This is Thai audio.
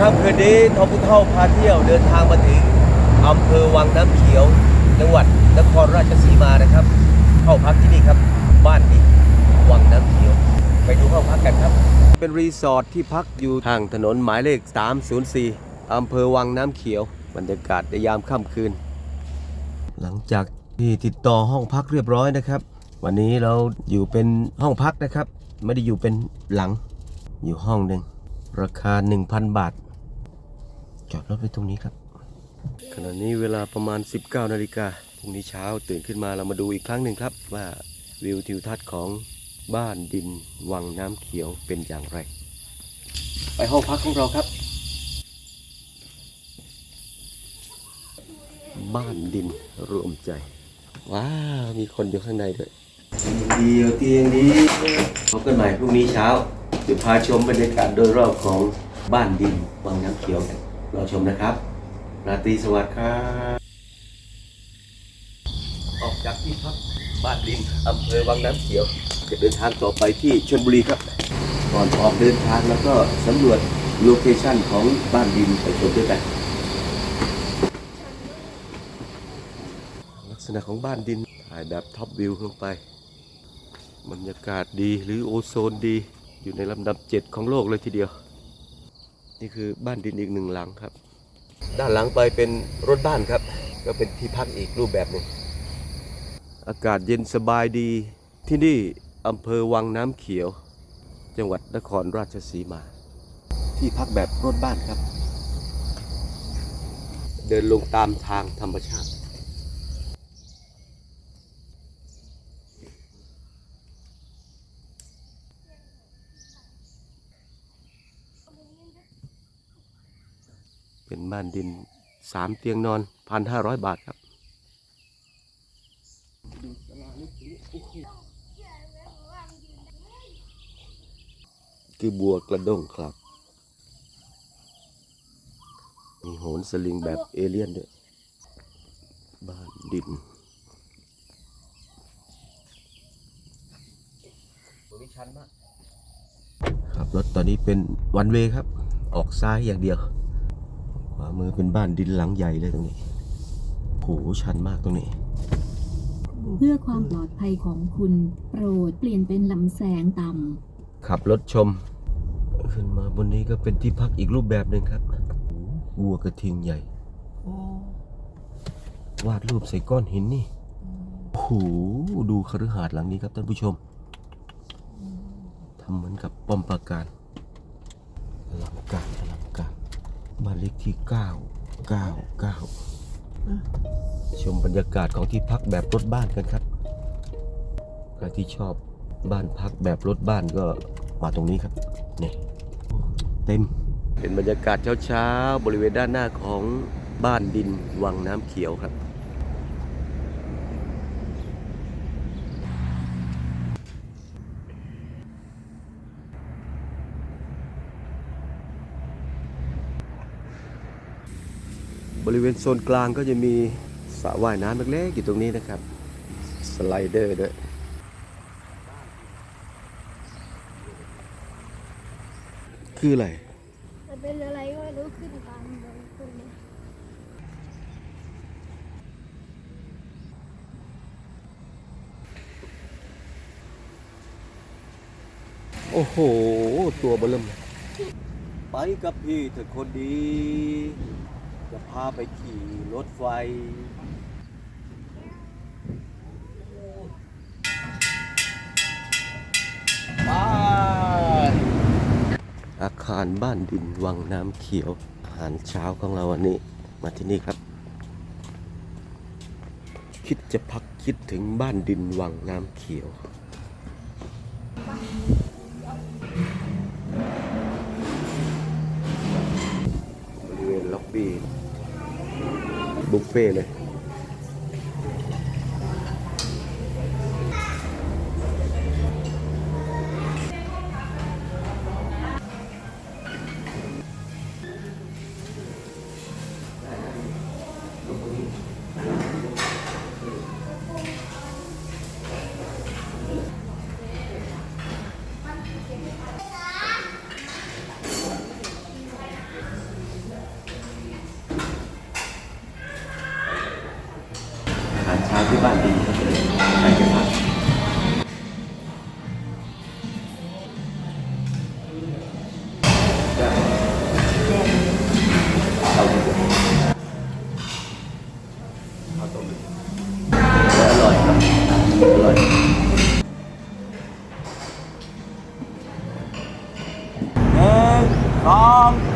ค่ำคืนนี้ทอพุเท่าพาเที่ยวเดินทางมาถึงอำเภอวังน้ำเขียวจังหวัดนครราชสีมานะครับ เข้าพักที่นี่ครับ บ้านดินวังน้ำเขียว ไปดูเข้าพักกันครับ เป็นรีสอร์ทที่พักอยู่ทางถนนหมายเลข 304อำเภอวังน้ำเขียว บรรยากาศในยามค่ำคืน หลังจากที่ติดต่อห้องพักเรียบร้อยนะครับ วันนี้เราอยู่เป็นห้องพักนะครับ ไม่ได้อยู่เป็นหลังอยู่ห้องหนึ่งราคา 1,000 บาท จอดรถไว้ตรงนี้ครับ ขณะนี้เวลาประมาณ 19นาฬิกาพรุ่งนี้เช้าตื่นขึ้นมาเรามาดูอีกครั้งหนึ่งครับ ว่าวิวทิวทัศน์ของบ้านดินวังน้ำเขียวเป็นอย่างไร ไปห้องพักของเราครับ บ้านดินรวมใจ ว้าว มีคนอยู่ข้างในด้วยเดียวเตียงนี้พบกันใหม่พรุ่งนี้เช้าเดี๋ยวพาชมบรรยากาศโดยรอบของบ้านดินวังน้ำเขียวกัน รอชมนะครับ ราตรีสวัสดิ์ครับ ออกจากที่พักบ้านดินอำเภอวังน้ำเขียว จะเดินทางต่อไปที่ชลบุรีครับ ก่อนออกเดินทางแล้วก็สำรวจโลเคชั่นของบ้านดินไปชมด้วยกันลักษณะของบ้านดินถ่ายแบบท็อปวิวลงไปบรรยากาศดีหรือโอโซนดีอยู่ในลำดับเจ็ดของโลกเลยทีเดียว นี่คือบ้านดินอีกหนึ่งหลังครับ ด้านหลังไปเป็นรถบ้านครับ ก็เป็นที่พักอีกรูปแบบหนึ่งอากาศเย็นสบายดีที่นี่อำเภอวังน้ำเขียว จังหวัดนครราชสีมา ที่พักแบบรถบ้านครับ เดินลงตามทางธรรมชาติ เป็นบ้านดินสามเตียงนอนพันห้าร้อยบาทครับคือบัวกระด้งครับ มีโหนสลิงแบบเอเลี่ยนด้วย บ้านดินครับรถตอนนี้เป็นวันเวครับ ออกซ้ายอย่างเดียว ขวามือเป็นบ้านดินหลังใหญ่เลยตรงนี้โหชันมากตรงนี้ เพื่อความปลอดภัยของคุณ โปรดเปลี่ยนเป็นลำแสงต่ำขับรถชม ขึ้นมาบนนี้ก็เป็นที่พักอีกรูปแบบหนึ่งครับวัวกระทิงใหญ่วาดรูปใส่ก้อนหินนี่โอ้โหดูคฤหาสน์หลังนี้ครับท่านผู้ชมทำเหมือนกับป้อมปราการอลังการอลังการ บ้านเล็กที่ 9 9 9 ชมบรรยากาศของที่พักแบบรถบ้านกันครับใครที่ชอบบ้านพักแบบรถบ้านก็มาตรงนี้ครับนี่เต็ม เป็นบรรยากาศเช้าๆบริเวณด้านหน้าของบ้านดินวังน้ำเขียวครับ บริเวณโซนกลางก็จะมีสระว่ายน้ำเล็กๆอยู่ตรงนี้นะครับ สไลเดอร์ด้วยคืออะไรมันเป็นอะไรก็ไม่รู้ขึ้นตามบนต้นนี้โอ้โห ตัวเบลมไปกับพี่เถอะคนดี จะพาไปขี่รถไฟ อาคารบ้านดินวังน้ำเขียว อาหารเช้าของเราวันนี้ มาที่นี่ครับ คิดจะพักคิดถึงบ้านดินวังน้ำเขียว บ บี้บุฟเฟ่เลย ช้าที่บ้านดีครับใครจะมาอร่อยครับอร่อยหนึ่งสาม